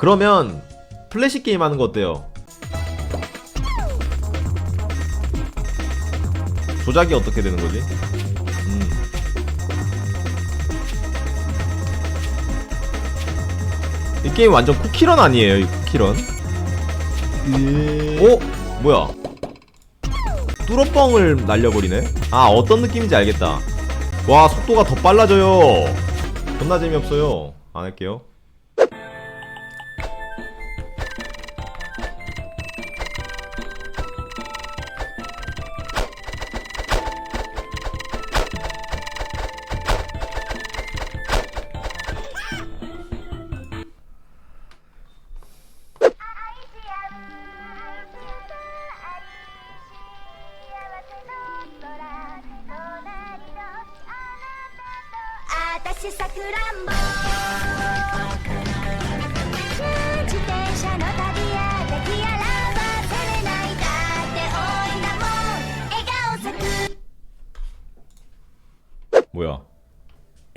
그러면 플래시 게임 하는 거 어때요? 조작이 어떻게 되는 거지? 음. 이 게임 완전 쿠키런 아니에요, 이 쿠키런? 오? 뭐야? 뚜러뻥을 날려버리네? 아, 어떤 느낌인지 알겠다. 와, 속도가 더 빨라져요. 존나 재미없어요. 안 할게요.「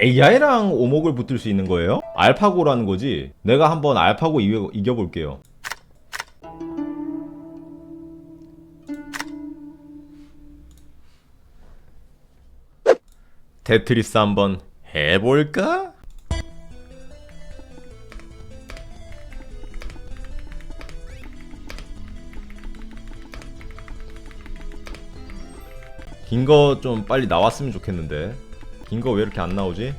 AI랑 오목을 붙을 수 있는 거예요? 알파고라는 거지? 내가 한번 알파고 이겨, 이겨볼게요. 테트리스 한번 해볼까? 긴 거 좀 빨리 나왔으면 좋겠는데 긴 거 왜 이렇게 안 나오지?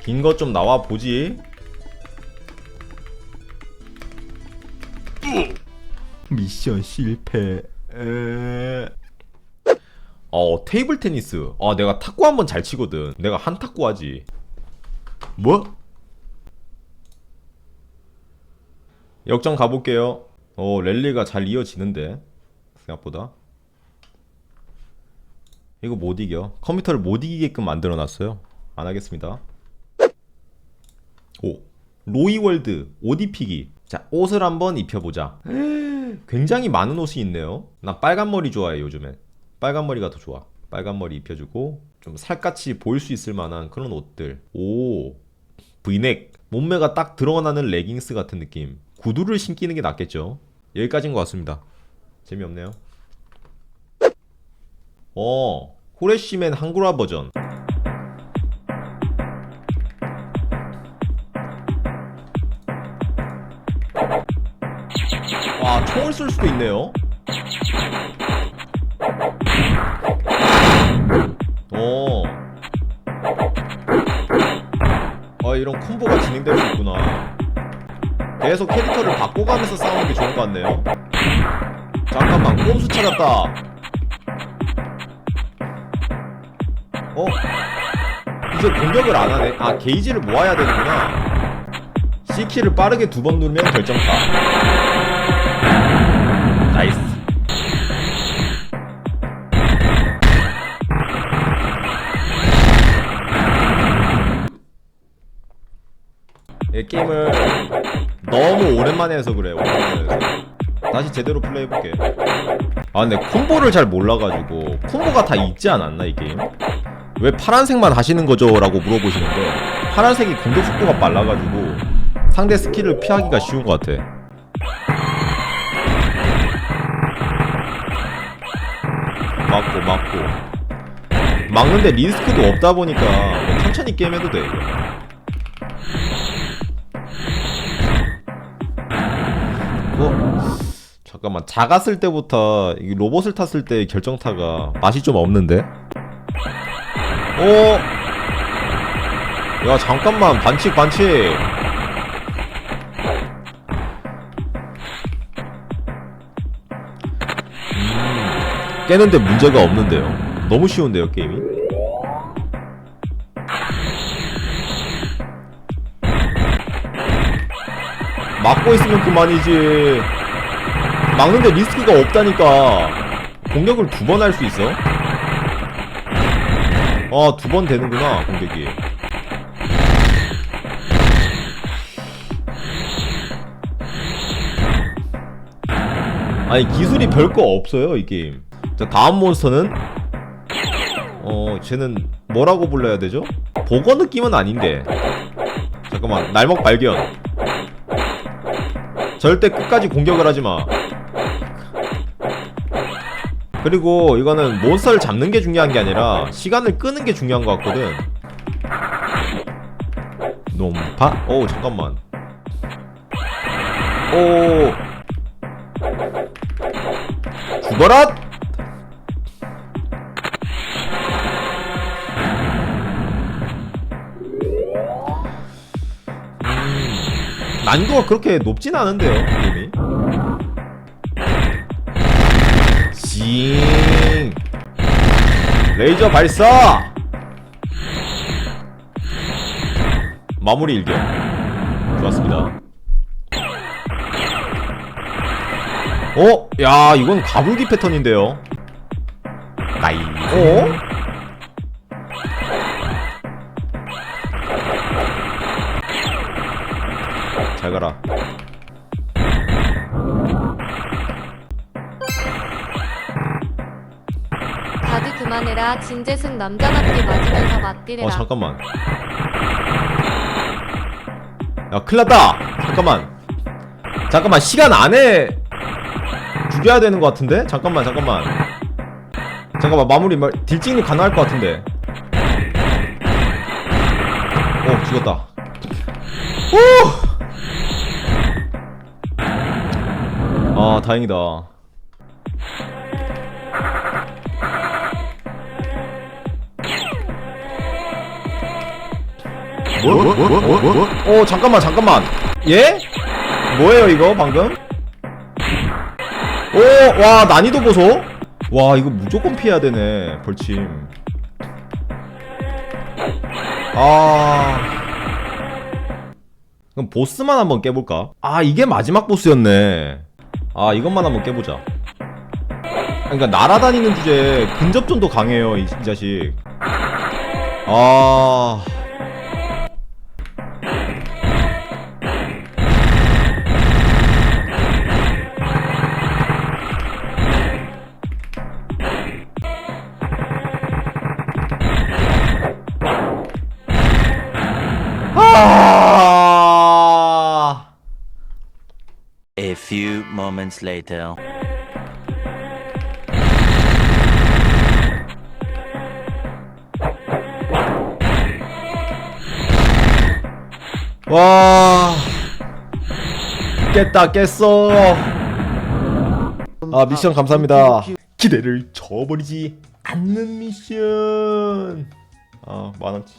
긴 거 좀 나와 보지. 미션 실패. 에... 어 테이블 테니스. 아 내가 탁구 한번 잘 치거든. 내가 한 탁구 하지. 뭐? 역전 가볼게요. 어 랠리가 잘 이어지는데 생각보다. 이거 못 이겨. 컴퓨터를 못 이기게끔 만들어 놨어요. 안 하겠습니다. 오. 로이월드 옷 입히기. 자, 옷을 한번 입혀보자. 굉장히 많은 옷이 있네요. 난 빨간 머리 좋아해, 요즘엔. 빨간 머리가 더 좋아. 빨간 머리 입혀주고, 좀 살같이 보일 수 있을 만한 그런 옷들. 오. 브이넥. 몸매가 딱 드러나는 레깅스 같은 느낌. 구두를 신기는 게 낫겠죠. 여기까지인 것 같습니다. 재미없네요. 어, 호레시맨 한글화 버전. 와, 총을 쏠 수도 있네요. 어. 아, 이런 콤보가 진행될 수 있구나. 계속 캐릭터를 바꿔가면서 싸우는 게 좋은 것 같네요. 잠깐만, 꼼수 찾았다. 어? 이제 공격을 안 하네. 아, 게이지를 모아야 되는구나. C키를 빠르게 두 번 누르면 결정타. 나이스. 이 게임을 너무 오랜만에 해서 그래. 오랜만에 해서. 다시 제대로 플레이해볼게. 아 근데 콤보를 잘 몰라가지고 콤보가 다 있지 않았나 이 게임? 왜 파란색만 하시는 거죠? 라고 물어보시는데 파란색이 공격 속도가 빨라가지고 상대 스킬을 피하기가 쉬운 것 같아 맞고 맞고 막는데 리스크도 없다 보니까 뭐 천천히 게임해도 돼. 어? 잠깐만 작았을 때부터 이 로봇을 탔을 때 결정타가 맛이 좀 없는데? 오! 야 잠깐만. 반칙 반칙. 음, 깨는데 문제가 없는데요. 너무 쉬운데요 게임이? 막고 있으면 그만이지. 막는데 리스크가 없다니까. 공격을 두 번 할 수 있어 아 두 번 되는구나 공격이 아니 기술이 별거 없어요 이 게임. 자 다음 몬스터는? 어 쟤는 뭐라고 불러야 되죠? 보거 느낌은 아닌데. 잠깐만 날먹 발견. 절대 끝까지 공격을 하지 마. 그리고 이거는 몬스터를 잡는 게 중요한 게 아니라 시간을 끄는 게 중요한 것 같거든. 높아? 오 잠깐만. 오 죽어라! 음, 난이도가 그렇게 높진 않은데요, 게임이. 징! 레이저 발사! 마무리 일격. 좋았습니다. 어? 야, 이건 가불기 패턴인데요. 나이. 어? 잘 가라. 그만해라. 진재승 남자답게 맞으면서 맞디래라. 어, 잠깐만. 야, 큰일 났다! 잠깐만. 잠깐만, 시간 안에 죽여야 되는 것 같은데? 잠깐만, 잠깐만. 잠깐만, 마무리, 말, 딜찍는 가능할 것 같은데. 어, 죽었다. 오! 아, 다행이다. 어 잠깐만 잠깐만. 예? 뭐예요 이거 방금? 오 와 난이도 보소. 와 이거 무조건 피해야 되네 벌침. 아. 그럼 보스만 한번 깨볼까? 아 이게 마지막 보스였네. 아 이것만 한번 깨보자. 그러니까 날아다니는 주제에 근접전도 강해요 이, 이 자식. 아아 A few moments later. 와. 깼다 깼어. 아 미션 감사합니다. 기대를 저버리지 않는 미션. 아 만원치